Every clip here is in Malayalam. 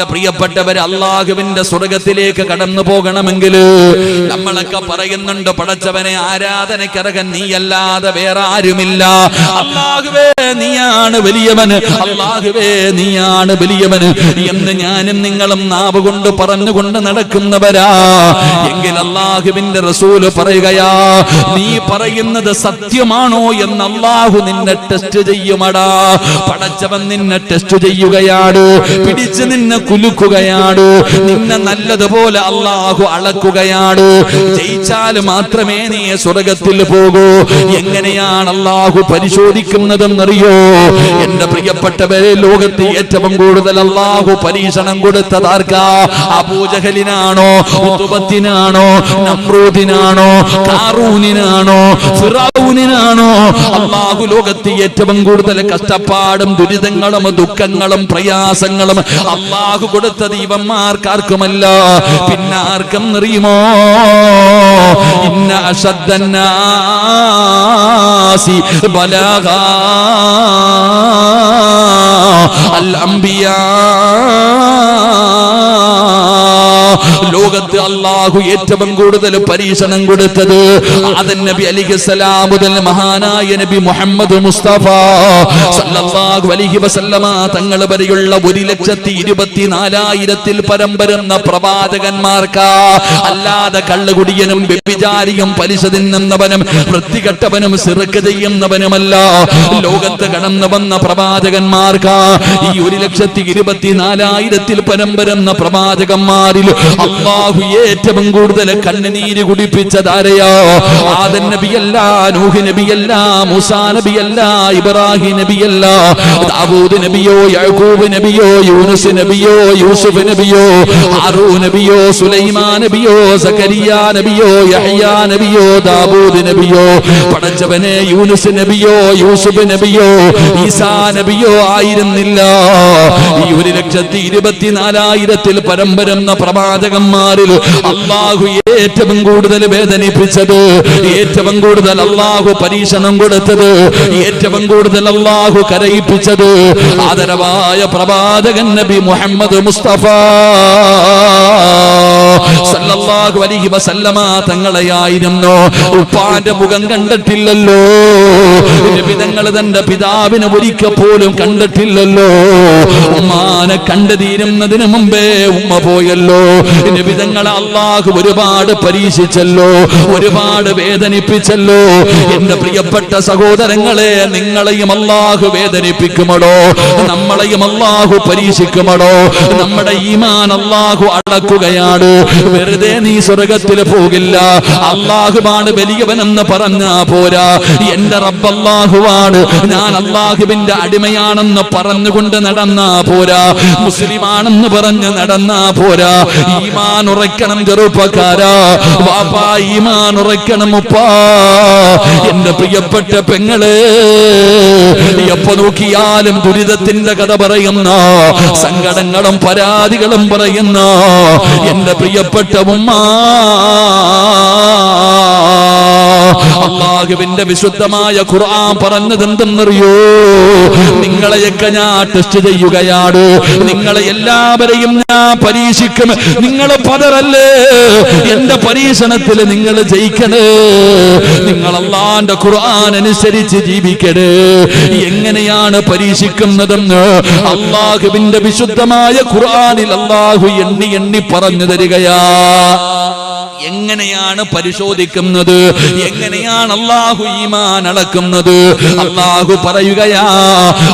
എന്റെ പ്രിയപ്പെട്ടവര് അള്ളാഹുവിന്റെ സ്വർഗത്തിലേക്ക് കടന്നു പോകണമെങ്കിൽ നമ്മളൊക്കെ പറയുന്നുണ്ട് പടച്ചവനെ ആരാധനയ്ക്കിറങ്ങൻ നീയല്ലാതെ വേറെ ആരുമില്ല. അള്ളാഹുവേ നീയാണ് വലിയവന് അള്ളാഹുവേ നീയാണ് വലിയവന് എന്ന് ഞാനും നിങ്ങളും നാവ് കൊണ്ട് പറഞ്ഞുകൊണ്ട് നടക്കുന്നവരാ. എങ്കിൽ അള്ളാഹുവിന്റെ റസൂൽ പറയുകയാ നീ പറയുന്നത് സത്യമാണോ എന്ന് അള്ളാഹു നിന്നെ ടെസ്റ്റ് ചെയ്യുമടാ. പടച്ചവൻ നിന്നെ ടെസ്റ്റ് ചെയ്യുകയാണ് പിടിച്ച് നിന്നെ കുലുക്കുകയാണ്. നിന്നെ നല്ലതുപോലെ അള്ളാഹു അളക്കുകയാണ്. ജയിച്ചാൽ മാത്രമേ നീ സ്വർഗത്തിൽ പോകൂ. എങ്ങനെയാണ് അള്ളാഹു പരിശോധിക്കുന്നതെന്നറിയോ? എന്റെ പ്രിയപ്പെട്ടവരെ ലോകത്ത് ഏറ്റവും കൂടുതൽ അള്ളാഹു പരീക്ഷണം കൊടുത്തതാർക്കാ അബൂജഹലിനാണോ ഉത്തുപത്തിനാണോ നമ്രൂദിനാണോ കാറൂനിനാണോ ഫിറൌനിനാണോ അള്ളാഹു ലോകത്ത് ഏറ്റവും കൂടുതൽ കഷ്ടപ്പാടും ദുരിതങ്ങളും ദുഃഖങ്ങളും പ്രയാസങ്ങളും അള്ളാഹു കൊടുത്തത് ഇവന്മാർക്കാർക്കുമല്ല പിന്നെ ആർക്കും നിറയുമോ? ഇന്ന അൽ അംബിയാ. ലോകത്ത് അള്ളാഹു ഏറ്റവും കൂടുതൽ പരീക്ഷണം കൊടുത്തത് ആദൻ നബി അലിഖലാം മുതൽ മഹാനായ നബി മുഹമ്മദ് മുസ്തഫ. സല്ലല്ലാഹു അലൈഹി വസല്ലമ തങ്ങൾ വരെയുള്ള ഒരു ലക്ഷത്തി ഇരുപത്തിനാലായിരത്തിൽ പരം വരുന്ന പ്രവാചകന്മാർക്ക്. അല്ലാതെ കള്ളുകുടിയനും വ്യഭിചാരിയും പലിശ തിന്നുന്നവനും വൃത്തികെട്ടവനും സിറക്ക് ചെയ്യുന്നവനുമല്ല. ലോകത്ത് കടന്നു വന്ന പ്രവാചകന്മാർക്ക്. ഈ ഒരു ലക്ഷത്തി ഇരുപത്തിനാലായിരത്തിൽ പരം വരുന്ന പ്രവാചകന്മാരിൽ അള്ളാഹു ഏറ്റവും കൂടുതൽ കണ്ണുനീര് കുടിപ്പിച്ചതാരയോ? ആദൻ നബിയല്ല നൂഹ് നബിയല്ല മുസാ നബിയല്ല ഇബ്രാഹിം നബിയല്ല ദാവൂദ് നബിയോ യഹൂബ് നബിയോ യൂനുസ് നബിയോ യൂസുഫ് നബിയോ ഹാറൂ നബിയോ സുലൈമാൻ നബിയോ സക്കരിയ നബിയോ യഹ്യ നബിയോ ദാവൂദ് നബിയോ പടച്ചവനെ യൂനുസ് നബിയോ യൂസുഫ് നബിയോ ഈസാ നബിയോ ആയിരുന്നില്ല. ഈ ഒരു ലക്ഷത്തി ഇരുപത്തിനാലായിരത്തിൽ പരമ്പരന്ന പ്രവാചകന്മാരിൽ അള്ളാഹു ഏറ്റവും കൂടുതൽ വേദനിപ്പിച്ചത് ഏറ്റവും കൂടുതൽ അള്ളാഹു പരീക്ഷണം കൊടുത്തത് ഏറ്റവും കൂടുതൽ അള്ളാഹു കരയിപ്പിച്ചത് ആദരവായ പ്രവാചകൻ നബി മുഹമ്മദ് മുസ്തഫ സല്ലല്ലാഹു അലൈഹി വസല്ലമ തങ്ങളെയായിരുന്നു. ഉപ്പാന്റെ മുഖം കണ്ടിട്ടില്ലല്ലോ. നബിതങ്ങൾ തന്റെ പിതാവിനെ ഒരിക്കൽ പോലും കണ്ടിട്ടില്ലല്ലോ. ഉമ്മാനെ കണ്ടു തീരുന്നതിന് മുമ്പേ ഉമ്മ പോയല്ലോ. നബിതങ്ങളെ അള്ളാഹു ഒരുപാട് പരീക്ഷിച്ചല്ലോ ഒരുപാട് വേദനിപ്പിച്ചല്ലോ. എന്റെ പ്രിയപ്പെട്ട സഹോദരങ്ങളെ നിങ്ങളെയും അള്ളാഹു വേദനിപ്പിക്കുമടോ? നമ്മളെയും അള്ളാഹു പരീക്ഷിക്കുമടോ? നമ്മുടെ ഈമാൻ അള്ളാഹു അടക്കുകയാണ്. വെറുതെ നീ സ്വർഗത്തിൽ പോകില്ല. അള്ളാഹുമാണ് വലിയവനെന്ന് പറഞ്ഞാ പോരാ. എന്റെ റബ്ബ് അള്ളാഹുവാണ്. ഞാൻ അള്ളാഹുവിന്റെ അടിമയാണെന്ന് പറഞ്ഞുകൊണ്ട് നടന്നാ പോരാ. മുസ്ലിമാണെന്ന് പറഞ്ഞ് നടന്നാ പോരാ. ഈമാൻ ഉറയ്ക്കണം ചെറുപ്പക്കാരാ. വാപ്പാ ഈമാൻ ഉറയ്ക്കണം ഉപ്പാ. എന്റെ പ്രിയപ്പെട്ട പെങ്ങളെ എപ്പോ നോക്കിയാലും ദുരിതത്തിന്റെ കഥ പറയുന്ന സങ്കടങ്ങളും പരാതികളും പറയുന്ന എന്റെ പ്രിയപ്പെട്ട ഉമ്മ. അള്ളാഹുവിന്റെ വിശുദ്ധമായ ഖുർആൻ പറഞ്ഞത് എന്തെന്നറിയോ നിങ്ങളെയൊക്കെ ഞാൻ ടെസ്റ്റ് ചെയ്യുകയാണ്. നിങ്ങളെ എല്ലാവരെയും ഞാൻ പരീക്ഷിക്കും. നിങ്ങൾ പതറല്ലേ? എന്റെ പരീക്ഷണത്തിൽ നിങ്ങൾ ജയിക്കണേ. നിങ്ങൾ അള്ളാന്റെ ഖുർആൻ അനുസരിച്ച് ജീവിക്കണേ. എങ്ങനെയാണ് പരീക്ഷിക്കുന്നതെന്ന് അള്ളാഹുവിന്റെ വിശുദ്ധമായ ഖുർആനിൽ അള്ളാഹു എണ്ണി എണ്ണി പറഞ്ഞു തരികയാ. എങ്ങനെയാണ് പരിശോധിക്കുന്നത്? എങ്ങനെയാണ് അള്ളാഹു ഈമാൻ അളക്കുന്നത്? അള്ളാഹു പറയുകയാ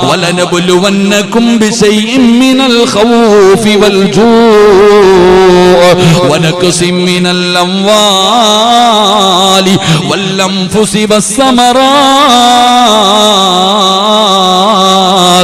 വലനബുലുവന്നക്കും ബിശൈഇൻ മിനൽ ഖൗഫി വൽ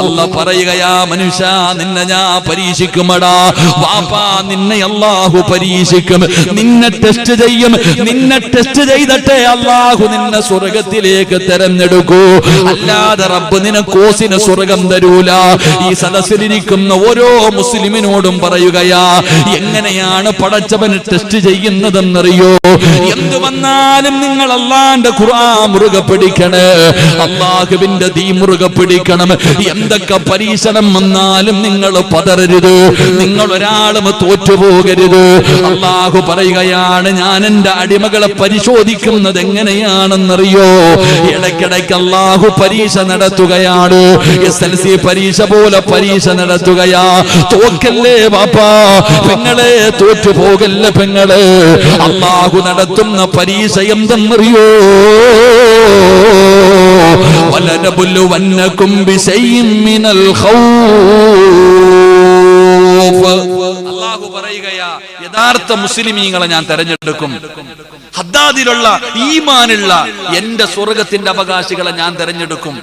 അല്ല പറയുകയാ മനുഷ്യ നിന്നെ ഞാൻ പരീക്ഷിക്കുമടാ. വാപ്പാ നിന്നെ അള്ളാഹു പരീക്ഷിക്കും. നിന്നെ ടെസ്റ്റ് ചെയ്യും. നിന്നെ ടെസ്റ്റ് ചെയ്തിട്ടേ അള്ളാഹു നിന്നെ സ്വർഗത്തിലേക്ക് തെരഞ്ഞെടുക്കൂ. അല്ലാതെ റബ്ബ് നിനക്കോസിന് സ്വർഗം തരൂല. ഈ സദസ്സിലിരിക്കുന്ന ഓരോ മുസ്ലിമിനോടും പറയുകയാ എങ്ങനെയാണ് പടച്ചവന് ടെസ്റ്റ് ചെയ്യുന്നതെന്നറിയോ? എന്ത് വന്നാലും നിങ്ങൾ അള്ളാന്റെ ഖുർആൻ മുറുകെ പിടിക്കണേ. അള്ളാഹുവിന്റെ ദീ മുറുകെ പിടിക്കണം. എന്തൊക്കെ പരീക്ഷണം വന്നാലും നിങ്ങൾ പതറരുത്. നിങ്ങൾ ഒരാളും തോറ്റുപോകരുത്. അള്ളാഹു പറയുകയാണ് ഞാൻ എന്റെ അടിമകളെ പരിശോധിക്കുന്നത് എങ്ങനെയാണെന്നറിയോ? ഇടയ്ക്കിടയ്ക്ക് അള്ളാഹു പരീക്ഷ നടത്തുകയാണ്. എസ് എൽ സി പരീക്ഷ പോലെ പരീക്ഷ നടത്തുകയാ. തോക്കല്ലേ ബാപ്പാ? പെങ്ങളെ തോറ്റുപോകല്ലേ പെങ്ങളെ. അള്ളാഹു നടത്തുന്ന പരീക്ഷ എന്തെന്നറിയോ? ولنبلونكم بشيء من الخوف അള്ളാഹു പറയുകയാ യഥാർത്ഥ മുസ്ലിമീങ്ങളെ ഞാൻ തെരഞ്ഞെടുക്കും ഹദ്ദാദിലുള്ള ഈമാനുള്ള എന്റെ സ്വർഗത്തിന്റെ അവകാശികളെ ഞാൻ തെരഞ്ഞെടുക്കും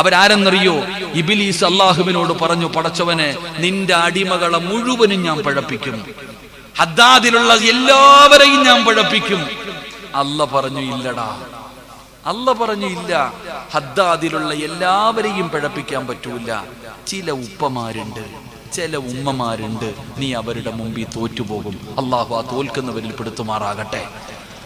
അവരാരെന്നറിയോ ഇബിലീസ് അള്ളാഹുവിനോട് പറഞ്ഞു പടച്ചവനെ നിന്റെ അടിമകളെ മുഴുവനും ഞാൻ പഴപ്പിക്കും ഹദ്ദാദിലുള്ള എല്ലാവരെയും ഞാൻ പഴപ്പിക്കും അല്ല പറഞ്ഞു ഇല്ലടാ അല്ല പറഞ്ഞു ഇല്ല ഹദ്ദാദിലുള്ള എല്ലാവരെയും പിഴപ്പിക്കാൻ പറ്റൂല. ചില ഉപ്പമാരുണ്ട് ചില ഉമ്മമാരുണ്ട്. നീ അവരുടെ മുമ്പിൽ തോറ്റുപോകും. അള്ളാഹു ആ തോൽക്കുന്നവരിൽ പെടുത്തുമാറാകട്ടെ.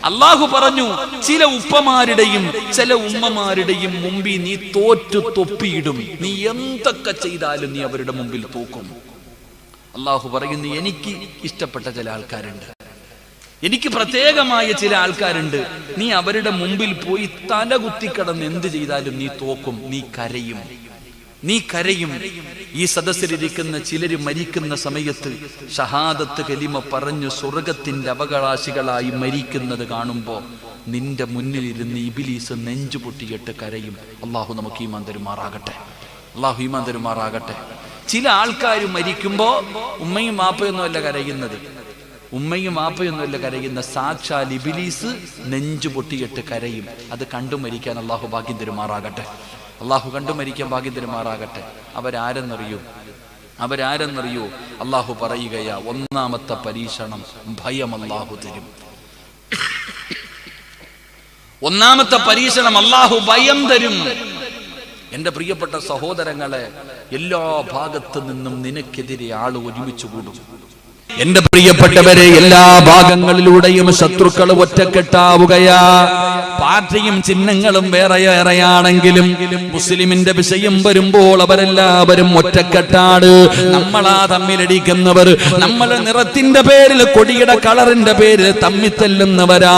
അള്ളാഹു പറഞ്ഞു ചില ഉപ്പമാരുടെയും ചില ഉമ്മമാരുടെയും മുമ്പിൽ നീ തോറ്റു തൊപ്പിയിടും. നീ എന്തൊക്കെ ചെയ്താലും നീ അവരുടെ മുമ്പിൽ തോക്കും. അള്ളാഹു പറയുന്നു എനിക്ക് ഇഷ്ടപ്പെട്ട ചില ആൾക്കാരുണ്ട്. എനിക്ക് പ്രത്യേകമായ ചില ആൾക്കാരുണ്ട്. നീ അവരുടെ മുമ്പിൽ പോയി തല കുത്തിക്കടന്ന് എന്ത് ചെയ്താലും നീ തോക്കും നീ കരയും. നീ കരയും. ഈ സദസ്സിലിരിക്കുന്ന ചിലര് മരിക്കുന്ന സമയത്ത് ഷഹാദത്ത് കലിമ പറഞ്ഞു സ്വർഗത്തിന്റെ അവകാശികളായി മരിക്കുന്നത് കാണുമ്പോ നിന്റെ മുന്നിലിരുന്ന് ഇബിലീസ് നെഞ്ചു പൊട്ടിയിട്ട് കരയും. അള്ളാഹു നമുക്ക് ഈമാൻ തരുമാറാകട്ടെ. അള്ളാഹു ഈമാൻ തരുമാറാകട്ടെ. ചില ആൾക്കാർ മരിക്കുമ്പോ ഉമ്മയും മാപ്പയൊന്നുമല്ല കരയുന്നത്. ഉമ്മയും വാപ്പയൊന്നുമല്ല കരയുന്ന സാക്ഷാൽ ഇബിലീസ് നെഞ്ചു പൊട്ടിയിട്ട് കരയും. അത് കണ്ടു മരിക്കാൻ അള്ളാഹു ഭാഗ്യം തരുമാറാകട്ടെ. അള്ളാഹു കണ്ടു മരിക്കാൻ ഭാഗ്യം തരുമാറാകട്ടെ. അവരാരെന്നറിയൂ? അവരാരെന്നറിയോ? അള്ളാഹു പറയുകയാ ഒന്നാമത്തെ പരീക്ഷണം ഭയം അള്ളാഹു തരും. ഒന്നാമത്തെ പരീക്ഷണം അള്ളാഹു ഭയം തരും. എന്റെ പ്രിയപ്പെട്ട സഹോദരങ്ങളെ എല്ലാ ഭാഗത്തു നിന്നും നിനക്കെതിരെ ആൾ ഒരുമിച്ച് കൂടും. എന്റെ പ്രിയപ്പെട്ടവരെ എല്ലാ ഭാഗങ്ങളിലൂടെയും ശത്രുക്കൾ ഒറ്റക്കെട്ടാവുകയാ. പാർട്ടിയും ചിഹ്നങ്ങളും വേറെ വേറെയാണെങ്കിലും മുസ്ലിമിന്റെ വിഷയം വരുമ്പോൾ അവരെല്ലാവരും ഒറ്റക്കെട്ടാണ്. നമ്മളാ തമ്മിലടിക്കുന്നവർ നമ്മൾ നിറത്തിന്റെ പേരിൽ കൊടിയുടെ കളറിന്റെ പേരിൽ തമ്മി തെല്ലുന്നവരാ.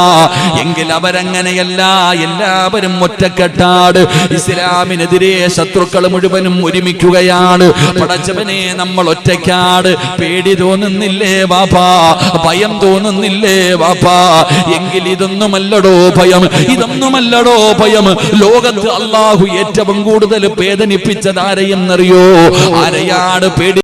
എങ്കിൽ അവരങ്ങനെയല്ല എല്ലാവരും ഒറ്റക്കെട്ടാട് ഇസ്ലാമിനെതിരെ ശത്രുക്കൾ മുഴുവനും ഒരുമിക്കുകയാണ്. പടച്ചവനെ നമ്മൾ ഒറ്റയ്ക്കാട് പേടി തോന്നുന്നില്ലേ? വാപ്പാ? ഭയം തോന്നുന്നില്ലേ വാപ്പാ? എങ്കിൽ ഇതൊന്നുമല്ലടോ ഭയം ഇതൊന്നുമല്ലടോ ഭയം. ലോകത്ത് അള്ളാഹു ഏറ്റവും കൂടുതൽ വേദനിപ്പിച്ചത് ആരെയെന്നറിയോ? ആരെയാണ് പേടി